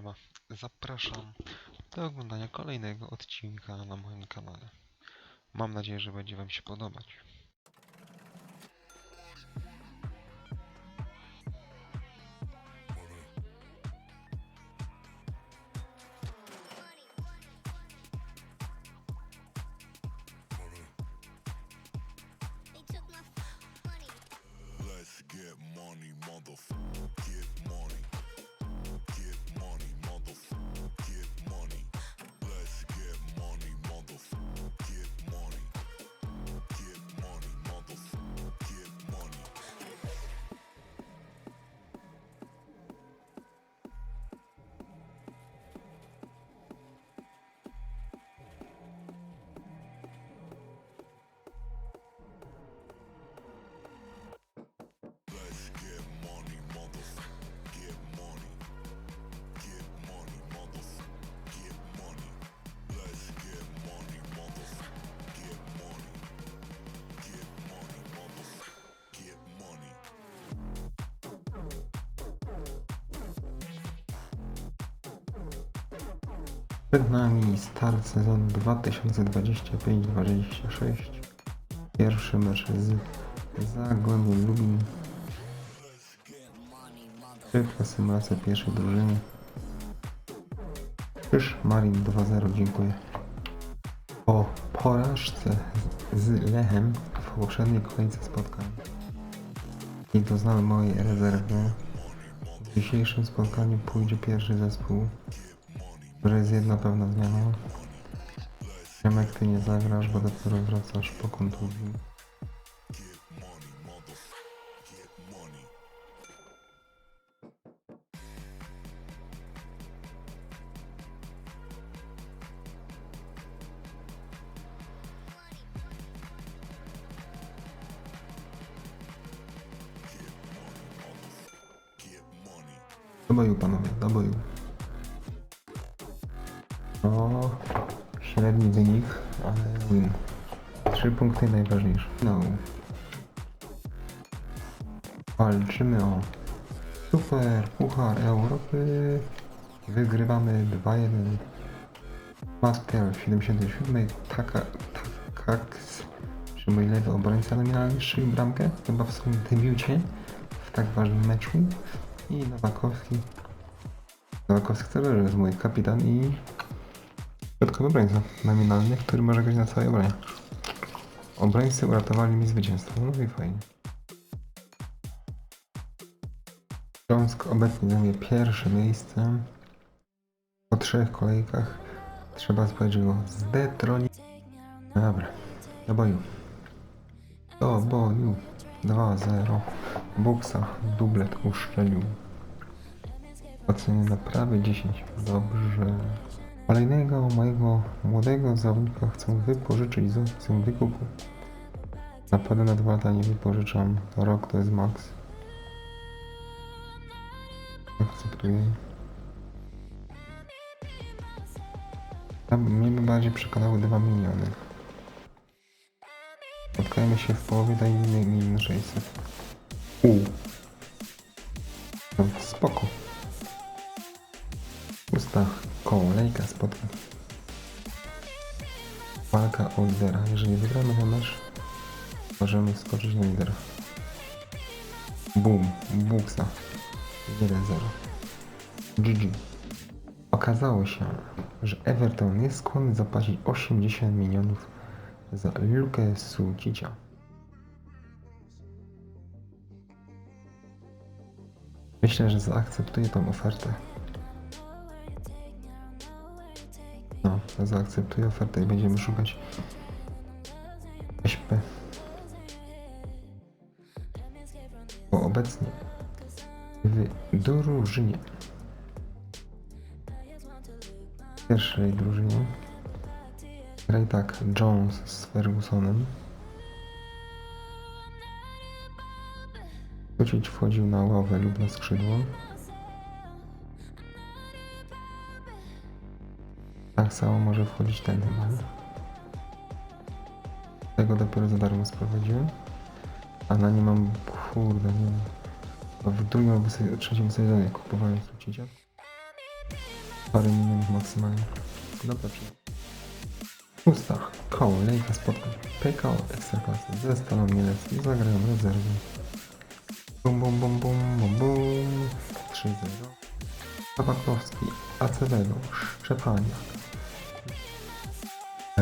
Siema. Zapraszam do oglądania kolejnego odcinka na moim kanale. Mam nadzieję, że będzie Wam się podobać. Let's get money, motherfucker. Przed nami start sezon 2025-26. Pierwszy mecz z Zagłębiem Lubin. Szybka symulacja pierwszej drużyny. Krzyż Marin 2-0, dziękuję. Po porażce z Lechem w poprzedniej kolejce spotkań i doznałem mojej rezerwy. W dzisiejszym spotkaniu pójdzie pierwszy zespół że jest jedna pewna zmiana. Przemek, ty nie zagrasz, bo dopiero wracasz po kontuzji. Do panowie, do. No, średni wynik, ale win. Trzy punkty najważniejsze. No. Walczymy o Super Puchar Europy. Wygrywamy 2-1. Master w 77. Taka, Takax przyjmuje lewy obrońca nominalny strzelił bramkę, chyba w swoim debiucie w tak ważnym meczu. I Nowakowski. Nowakowski to jest mój kapitan i Środkowy obrońca nominalny, który może grać na całej obronie. Obrońcy uratowali mi zwycięstwo, no i fajnie. Śląsk obecnie zajmuje pierwsze miejsce. Po trzech kolejkach trzeba spojrzeć go zdetronić. Dobra, do boju. Do boju. 2-0. Buksa dublet uszczelił. Oceny na prawie 10. Dobrze. Kolejnego mojego młodego zawodnika chcę wypożyczyć z opcją wykupu. Na pewno na dwa lata nie wypożyczam. Rok to jest maks. Akceptuję. Mnie by bardziej przekonały 2 miliony. Spotkajmy się w połowie, mi milion 600. U. No, spoko. Pusta kolejka spotkań. Walka o lidera. Jeżeli wygramy ten mecz, możemy skoczyć na lidera. Boom. Buksa. 1-0. GG. Okazało się, że Everton jest skłonny zapłacić 80 milionów za Lukę Sucicia. Myślę, że zaakceptuję tą ofertę. No, zaakceptuję ofertę i będziemy szukać SP. Bo obecnie w drużynie pierwszej drużynie gra i tak Jones z Fergusonem. Kocić wchodził na ławę lub na skrzydło. Tak samo może wchodzić ten nie? Tego dopiero za darmo sprowadziłem. A na nie mam, kurde, nie wiem. Bo w drugim albo trzecim sezonie kupowałem Sucicia. Parę minut maksymalnie. Dobra, czyli. Pusta. Koło, lejka spotkań. PKO Ekstraklasy ze Stalą Mielec i zagrają rezerwy. Bum, bum, bum, bum, bum, bum. 3-0. Papakowski, Acevedo, Szczepania.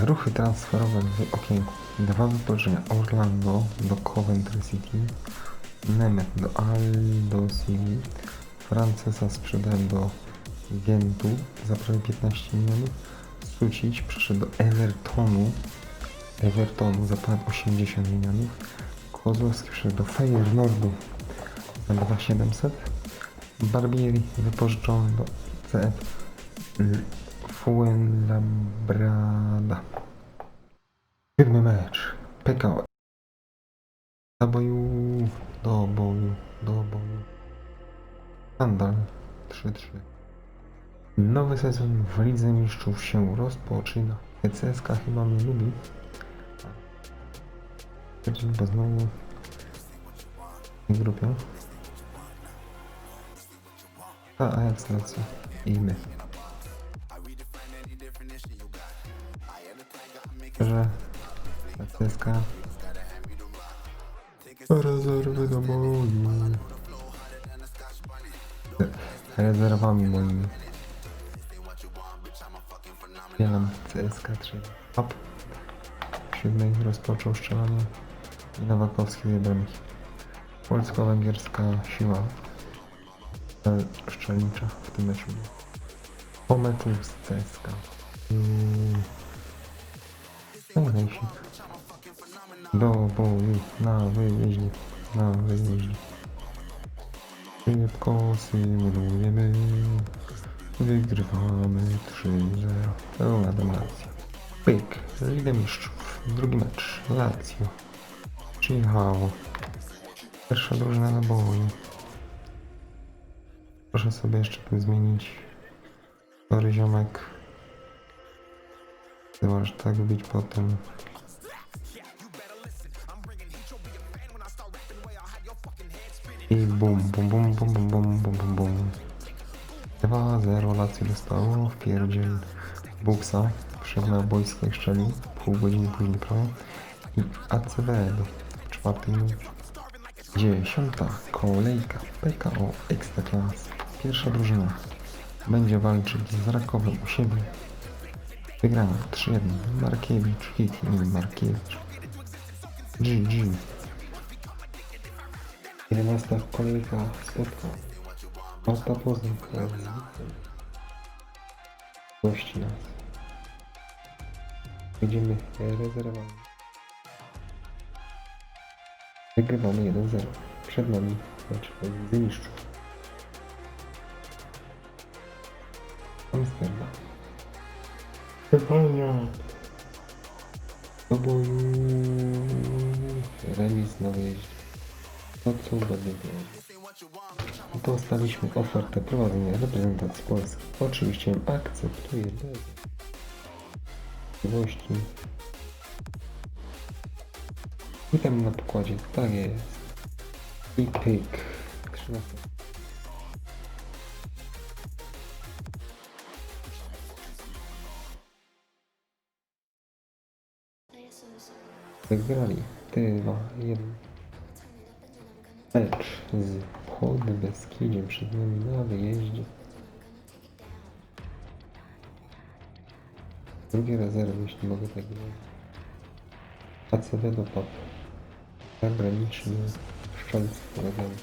Ruchy transferowe w okienku. Dwa wypożyczenia Orlando do Coventry City. Nemet do Aldo City. Francesa sprzedałem do Gentu za prawie 15 milionów. Sucić przeszedł do Evertonu. Evertonu za ponad 80 milionów. Kozłowski przeszedł do Feyenoordu za 2700. Barbieri wypożyczony do CF Fuenlabrada. Siódmy mecz. PKO. Do boju, do boju, do boju. Skandal 3-3. Nowy sezon w Lidze Mistrzów się rozpoczyna. CSK chyba mnie lubi. Bo znowu w grupie. A Ajax. I my. Że CSK rezerwy do boju. Rezerwami moimi. Bielam CSK 3. Hop. Siódmej rozpoczął strzelanie i Nowakowski z bramki. Polsko-węgierska siła szczelnicza w tym meczu. Po meczu z CSK. Yy... Najlepsi. Do boju na wyjeździe. Na wyjeździe. Szybko symulujemy. Wygrywamy 3-0. Pełna dominacja. Pyk. Liga Mistrzów. Drugi mecz. Lazio. Przyjechało. Pierwsza drużyna na boju. Proszę sobie jeszcze zmienić. Sorry ziomek. Ty możesz tak być potem. I bum, bum, bum, bum, bum, bum, bum, bum, bum. 2-0 Lazio dostało w pierdziel Buksa. Wszedł na boisko i strzelił. Pół godziny później prawie. I Acevedo w czwartej. Dziesiąta kolejka PKO Ekstraklasy. Pierwsza drużyna będzie walczyć z Rakowem u siebie. Wygrana 3-1. Markiewicz, hit i Markiewicz. GG. 11 kolejka spotkań. Marta Poznań z Gości nas. Będziemy rezerwowani. Wygrywamy 1-0. Przed nami mecz z mistrzów. Amsterdam. Stefania. Do boju. Remis na wyjeździe. No co będę wiedział. Dostaliśmy ofertę prowadzenia reprezentacji Polski. Oczywiście akceptuję bez możliwości. I tam na pokładzie, tak jest. I pyk. 13. Wygrali 2, 1. Mecz z Podbeskidziem przed nami na wyjeździe. Drugie rezerwy, jeśli mogę tak powiedzieć. Acevedo Pop. Zagraniczny szczelcy polegany.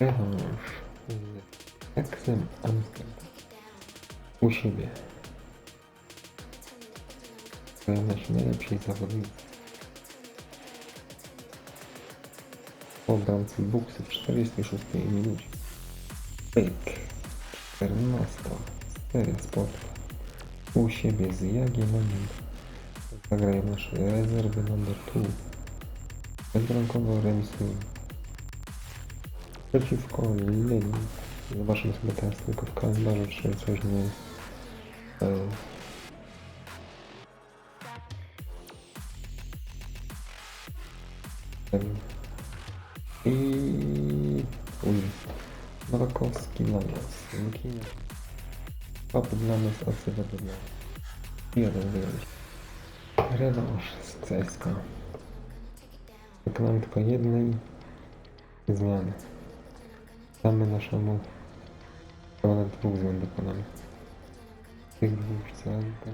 Rewanż z Exem Amsterdam. U siebie. Nasi najlepsi zawodnicy. Po bramce Buksy w 46 minucie. Pyk. 14. Seria spotka. U siebie z Jagielloniem. Zagrają nasze rezerwy numer 2. Bezbramkowo remisują. Przeciwko Lenin. Zobaczymy sobie teraz tylko w kalendarzu, czy coś nie... E, Papy dla nas, ocywa dla nas. Jeden wygrać. Rewanż z CSK. Dokonamy tylko jednej zmiany. Damy naszemu... Nawet dwóch zmian dokonamy. Tych dwóch co gra.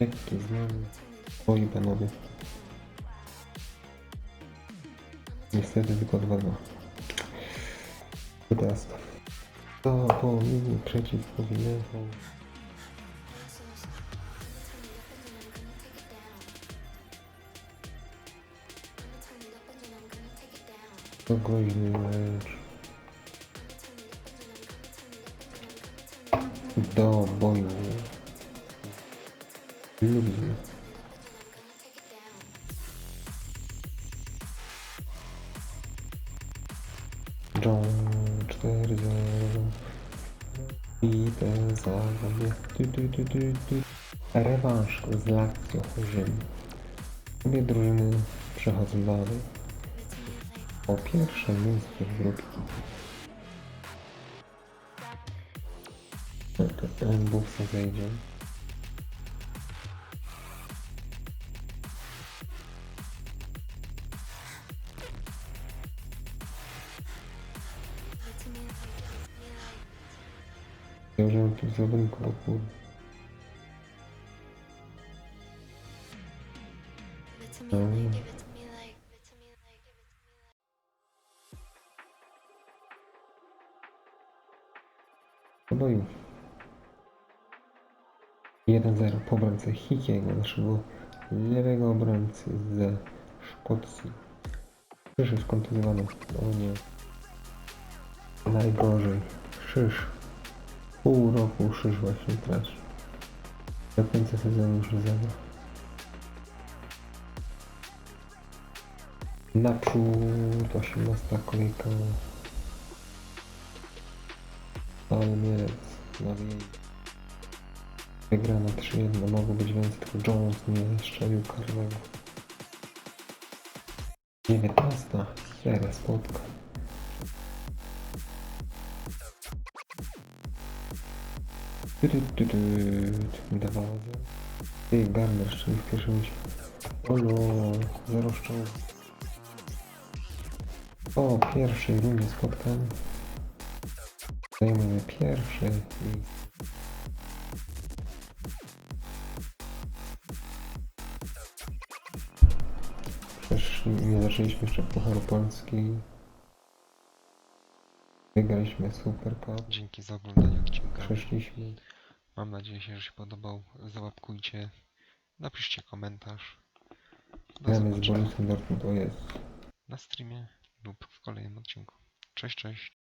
Jakie zmiany? Oj panowie. Dwa. I teraz to. Po linii przeciwko Wilechu. To groźny mecz. Do boju. Lubimy. 4 0 i te zabawie. Tu. Rewanż z Lazio Rzym. Obie drużyny przechodzą dalej. O pierwsze miejsce w. No ten Bóg zejdzie. Zawodników, bo kurde. Mm. Do boju. 1-0 po bramce Hikiego, naszego lewego obrońcy ze Szkocji. Krzyż jest kontuzjowany. O nie. Najgorzej. Krzyż. Pół roku Krzyż właśnie traci. Do końca sezonu już zagra. Naprzód 18 kolejka. Palmiec na wyjeździe. Wygrana 3-1, mogło być więcej, tylko Jones nie strzelił karnego. 19. Seria spotkań. Razy. Ty, Garner strzelił w pierwszym meczu. Olo, zero szczęścia. Po pierwszej rundzie spotkań zajmujemy pierwszy i Przecież nie zaczęliśmy jeszcze Pucharu Polski. Wygraliśmy Super Cup. Dzięki za oglądanie. Przeszliśmy. Mam nadzieję, że się podobał. Załapkujcie. Napiszcie komentarz. Do Gramy z zobaczenia Borussią Dortmund, o jest. na streamie lub w kolejnym odcinku. Cześć, cześć.